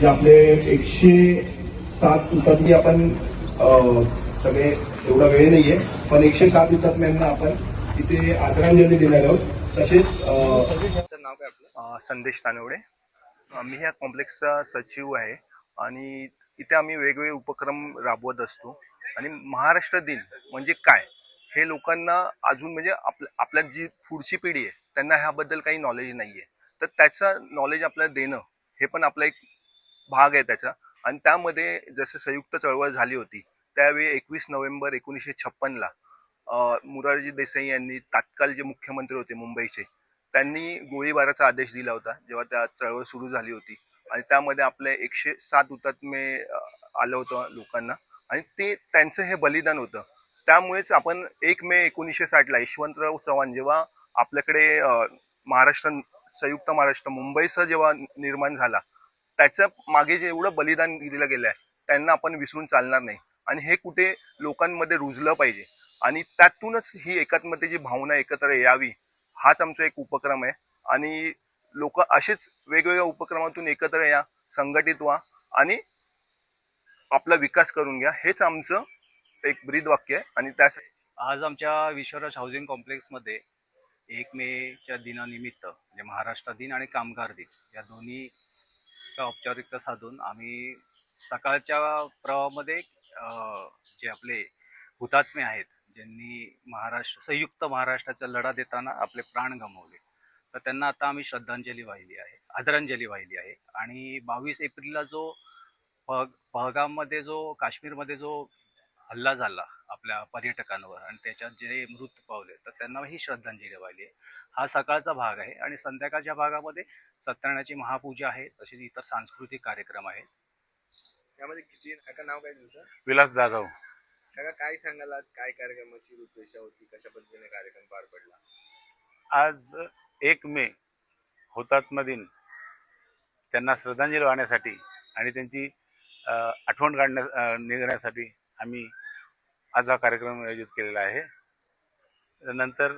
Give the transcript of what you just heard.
जे आपले एकशे सात हुतात्मे आपण सगळे एवढा वेळ नाहीये पण एकशे सात हुतात्म्यांना आपण इथे आदरांजली देणार आहोत. तसेच नाव काय आपलं? संदेश तानवडे. मी ह्या कॉम्प्लेक्सचा सचिव आहे आणि इथे आम्ही वेगवेगळे उपक्रम राबवत असतो. आणि महाराष्ट्र दिन म्हणजे काय? हे लोकांना अजून म्हणजे आपल्या आपल्या जी पुढची पिढी आहे त्यांना ह्याबद्दल काही नॉलेज नाही आहे तर त्याचं नॉलेज आपल्याला देणं हे पण आपला एक भाग आहे त्याचा. आणि त्यामध्ये जसं संयुक्त चळवळ झाली होती त्यावेळी एकवीस नोव्हेंबर एकोणीसशे छप्पनला मुरारजी देसाई यांनी तात्काळ जे मुख्यमंत्री होते मुंबईचे त्यांनी गोळीबाराचा आदेश दिला होता जेव्हा त्या चळवळ सुरू झाली होती. आणि त्यामध्ये आपले एकशे सात हुतात्मे आलं होतं लोकांना. आणि ते त्यांचं हे बलिदान होतं. त्यामुळेच आपण एक मे एकोणीसशे साठला यशवंतराव चव्हाण जेव्हा आपल्याकडे महाराष्ट्र संयुक्त महाराष्ट्र मुंबईसह जेव्हा निर्माण झाला त्याच्यामागे जे एवढं बलिदान दिलं गेलं आहे त्यांना आपण विसरून चालणार नाही. आणि हे कुठे लोकांमध्ये रुजलं पाहिजे. आणि त्यातूनच ही एकात्मतेची भावना एकत्र यावी हाच आमचा एक उपक्रम आहे. आणि लोक असेच वेगवेगळ्या उपक्रमातून एकत्र या संघटित व्हा आणि आपला विकास करून घ्या. हेच आमचं एक ब्रीद वाक्य आहे. आणि त्यासाठी आज आमच्या विश्वराज हाऊसिंग कॉम्प्लेक्समध्ये एक मेच्या दिनानिमित्त म्हणजे महाराष्ट्र दिन आणि कामगार दिन या दोन्ही औपचारिकता साधून आम्ही सकाळच्या प्रवाहामध्ये जे आपले हुतात्मे आहेत ज्यांनी महाराष्ट्र संयुक्त महाराष्ट्राचा लढा देताना आपले प्राण गमावले. तर त्यांना आता आम्ही श्रद्धांजली वाहिली आहे आदरांजली वाहिली आहे. आणि बावीस एप्रिलला जो पह पहगाममध्ये जो काश्मीरमध्ये जो हल्ला झाला आपल्या पर्यटकांवर आणि त्याच्यात जे मृत पावले तर त्यांना ही श्रद्धांजली वाहिली आहे. हा सकाळचा भाग आहे आणि संध्याकाळच्या भागामध्ये सत्यनारायणाची महापूजा आहे तसेच इतर सांस्कृतिक कार्यक्रम आहेत. यामध्ये किती काका नाव काय तुमचं? विलास जाधव. काका काय सांगाल आज? काय कार्यक्रमाची रूपरेषा होती? कशा पद्धतीने कार्यक्रम पार पडला? आज एक मे हुतात्मा दिन. त्यांना श्रद्धांजली वाहण्यासाठी आणि त्यांची अ, आठवण काढण्या अ, निघण्यासाठी आम्ही आज हा कार्यक्रम आयोजित केलेला आहे. नंतर